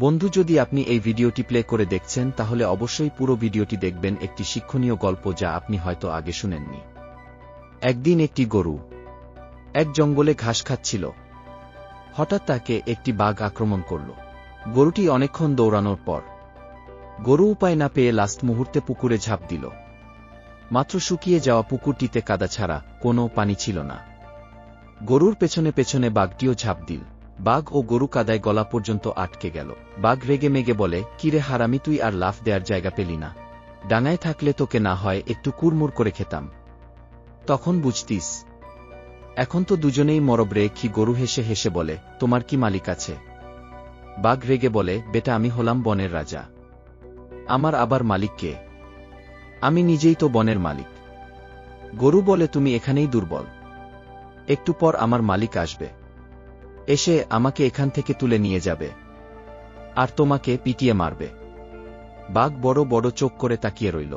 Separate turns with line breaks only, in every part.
বন্ধু, যদি আপনি এই ভিডিওটি প্লে করে দেখছেন, তাহলে অবশ্যই পুরো ভিডিওটি দেখবেন একটি শিক্ষণীয় গল্প যা আপনি হয়তো আগে শুনেননি। একদিন একটি গরু এক জঙ্গলে ঘাস খাচ্ছিল। হঠাৎ তাকে একটি বাঘ আক্রমণ করল। গরুটি অনেকক্ষণ দৌড়ানোর পর গরু উপায় না পেয়ে লাস্ট মুহূর্তে পুকুরে ঝাঁপ দিল। মাত্র শুকিয়ে যাওয়া পুকুরটিতে কাদা ছাড়া কোনো পানি ছিল না। গরুর পেছনে পেছনে বাঘটিও ঝাঁপ দিল। বাঘ ও গরু কাদায় গলা পর্যন্ত আটকে গেল। বাঘ রেগে মেগে বলে, কিরে হারামি, তুই আর লাফ দেয়ার জায়গা পেলি না। ডাঙায় থাকলে তোকে না হয়, একটু কুরমুর করে খেতাম। তখন বুঝতিস, এখন তো দুজনেই মরবরে কি গরু হেসে হেসে বলে, তোমার কি মালিক আছে? বাঘ রেগে বলে, বেটা, আমি হলাম বনের রাজা। আমার আবার মালিক কে? আমি নিজেই তো বনের মালিক। গরু বলে তুমি এখানেই দুর্বল। একটু পর আমার মালিক আসবে। এসে আমাকে এখান থেকে তুলে নিয়ে যাবে। আর তোমাকে পিটিয়ে মারবে। বাঘ বড় বড় চোখ করে তাকিয়ে রইল।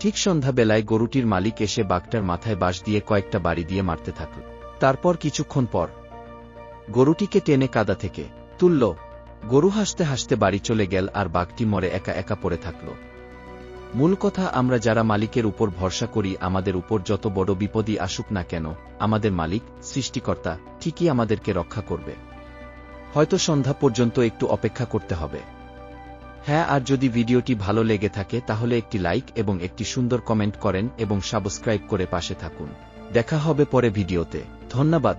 ঠিক সন্ধ্যাবেলায় গরুটির মালিক এসে বাঘটার মাথায় বাঁশ দিয়ে কয়েকটা বাড়ি দিয়ে মারতে থাকল। তারপর কিছুক্ষণ পর গরুটিকে টেনে কাদা থেকে তুলল। গরু হাসতে হাসতে বাড়ি চলে গেল আর বাঘটি মরে একা একা পড়ে থাকল। মূল কথা আমরা যারা মালিকের উপর ভরসা করি, আমাদের উপর যত বড় বিপদই আসুক না কেন, আমাদের মালিক, সৃষ্টিকর্তা, ঠিকই আমাদেরকে রক্ষা করবে। হয়তো সন্ধ্যা পর্যন্ত একটু অপেক্ষা করতে হবে। হ্যাঁ আর যদি ভিডিওটি ভালো লেগে থাকে, তাহলে একটি লাইক এবং একটি সুন্দর কমেন্ট করেন এবং সাবস্ক্রাইব করে পাশে থাকুন। দেখা হবে পরে ভিডিওতে। ধন্যবাদ।